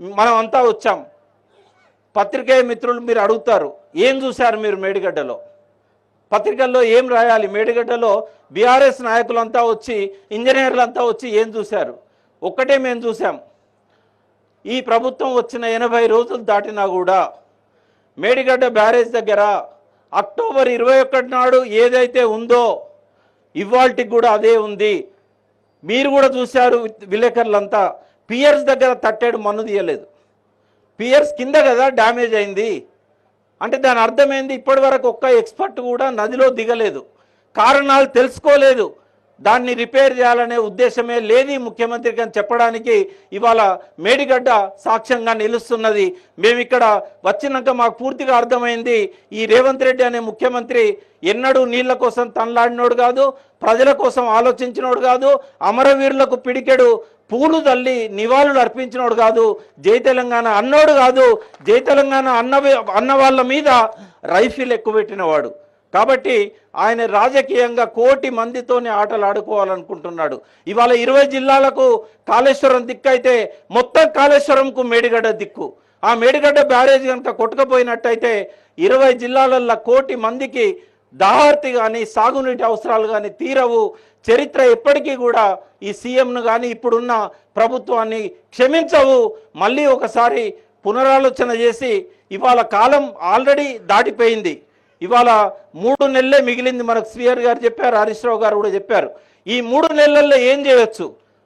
మనం అంతా వచ్చాం. పత్రికేయ మిత్రులు మీరు అడుగుతారు ఏం చూశారు మీరు మేడిగడ్డలో? పత్రికల్లో ఏం రాయాలి? మేడిగడ్డలో బీఆర్ఎస్ నాయకులంతా వచ్చి ఇంజనీర్లంతా వచ్చి ఏం చూశారు? ఒక్కటే మేము చూసాం ఈ ప్రభుత్వం వచ్చిన ఎనభై రోజులు దాటినా కూడా మేడిగడ్డ బ్యారేజ్ దగ్గర అక్టోబర్ ఇరవై ఒకటి నాడు ఏదైతే ఉందో ఇవాళకి కూడా అదే ఉంది. మీరు కూడా చూశారు విలేకరులంతా. పియర్స్ దగ్గర తట్టేడు మన్ను తీయలేదు. పియర్స్ కింద కదా డ్యామేజ్ అయింది. అంటే దాని అర్థమైంది ఇప్పటి వరకు ఒక్క ఎక్స్పర్ట్ కూడా నదిలో దిగలేదు. కారణాలు తెలుసుకోలేదు. దాన్ని రిపేర్ చేయాలనే ఉద్దేశమే లేని ముఖ్యమంత్రికి అని చెప్పడానికి ఇవాళ మేడిగడ్డ సాక్ష్యంగా నిలుస్తున్నది. మేము ఇక్కడ వచ్చినాక మాకు పూర్తిగా అర్థమైంది ఈ రేవంత్ రెడ్డి అనే ముఖ్యమంత్రి ఎన్నడూ నీళ్ళ కోసం తనలాడినోడు కాదు ప్రజల కోసం ఆలోచించినోడు కాదు అమరవీరులకు పిడికెడు పూలు తల్లి నివాళులు అర్పించినోడు కాదు జై తెలంగాణ అన్నోడు కాదు జై తెలంగాణ అన్న అన్న వాళ్ళ మీద రైఫిల్ ఎక్కువ పెట్టినవాడు కాబట్టి ఆయన రాజకీయంగా కోటి మందితోనే ఆటలు ఆడుకోవాలనుకుంటున్నాడు ఇవాళ ఇరవై జిల్లాలకు కాళేశ్వరం దిక్కు అయితే మొత్తం కాళేశ్వరంకు మేడిగడ్డ దిక్కు. ఆ మేడిగడ్డ బ్యారేజ్ కనుక కొట్టుకపోయినట్టయితే ఇరవై జిల్లాలల్లో కోటి మందికి దాహార్తి కానీ సాగునీటి అవసరాలు కానీ తీరవు. చరిత్ర ఎప్పటికీ కూడా ఈ సీఎంను కానీ ఇప్పుడున్న ప్రభుత్వాన్ని క్షమించవు. మళ్ళీ ఒకసారి పునరాలోచన చేసి ఇవాళ కాలం ఆల్రెడీ దాటిపోయింది. ఇవాళ మూడు నెలలే మిగిలింది మనకు స్వీయర్ గారు చెప్పారు హరీష్ గారు కూడా చెప్పారు. ఈ మూడు నెలల్లో ఏం చేయొచ్చు?